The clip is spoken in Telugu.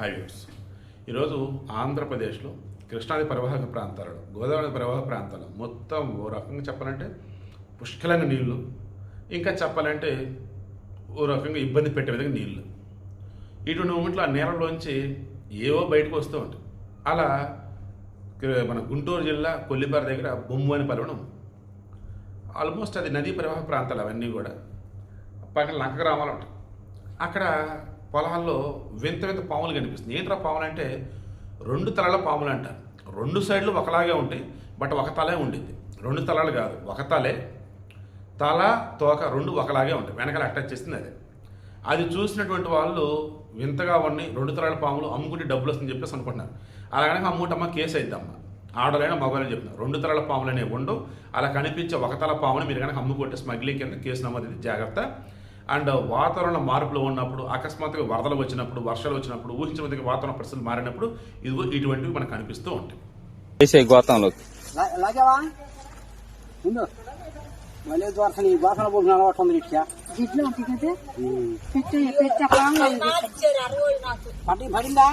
హైవేస్ ఈరోజు ఆంధ్రప్రదేశ్లో కృష్ణాది ప్రవాహక ప్రాంతాలలో గోదావరి ప్రవాహ ప్రాంతాలు మొత్తం ఓ రకంగా చెప్పాలంటే పుష్కలంగా నీళ్ళు ఇంకా చెప్పాలంటే ఓ రకంగా ఇబ్బంది పెట్టే విధంగా నీళ్ళు. ఇటువంటి మూమెంట్లో ఆ నేలలోంచి ఏవో బయటకు వస్తూ ఉంటాయి. అలా మన గుంటూరు జిల్లా కొల్లిపార దగ్గర బొమ్ము అని పలవడం ఆల్మోస్ట్ అది నదీ ప్రవాహ ప్రాంతాలు అవన్నీ కూడా. పక్కన లంక గ్రామాలు ఉంటాయి. అక్కడ పొలాల్లో వింత వింత పాములు కనిపిస్తుంది ఏంట్రా పాములు అంటే రెండు తలల పాములు అంటారు. రెండు సైడ్లు ఒకలాగే ఉంటాయి బట్ ఒక తలే ఉండిద్ది. రెండు తలలు కాదు ఒక తలే తల తోక రెండు ఒకలాగే ఉంటాయి. వెనకాల అటాచ్ చేస్తుంది అదే. అది చూసినటువంటి వాళ్ళు వింతగా ఉన్నాయి రెండు తరాల పాములు అమ్ముకుంటే డబ్బులు వస్తుందని చెప్పేసి అనుకుంటున్నారు. అలాగనే అమ్ముటమ్మ అమ్ముకుంటమ్మ కేసు అయిద్దమ్మ ఆడలైనా మగవాళ్ళని చెప్తున్నారు. రెండు తరాల పాములు అనేవి ఉండవు. అలా కనిపించే ఒక తల పాముని మీరు కనుక అమ్ముకుంటే స్మగ్లింగ్ కింద కేసు నమోదు జాగ్రత్త. అండ్ వాతావరణ మార్పులు ఉన్నప్పుడు అకస్మాత్తుగా వరదలు వచ్చినప్పుడు వర్షాలు వచ్చినప్పుడు ఊహించిన వాతావరణ పరిస్థితులు మారినప్పుడు ఇదిగో ఇటువంటివి మనకు కనిపిస్తూ ఉంటాయి. వేసే గోతంలోకి లా- లాగావా? ఉండు మళ్ళీ దోరసలు ఈ దోసలు పోసిన అలవాటు ఉంది ఇట్లా జిడ్లు అంతే పెట్టి పెట్టి పాము పట్టి పడిందా?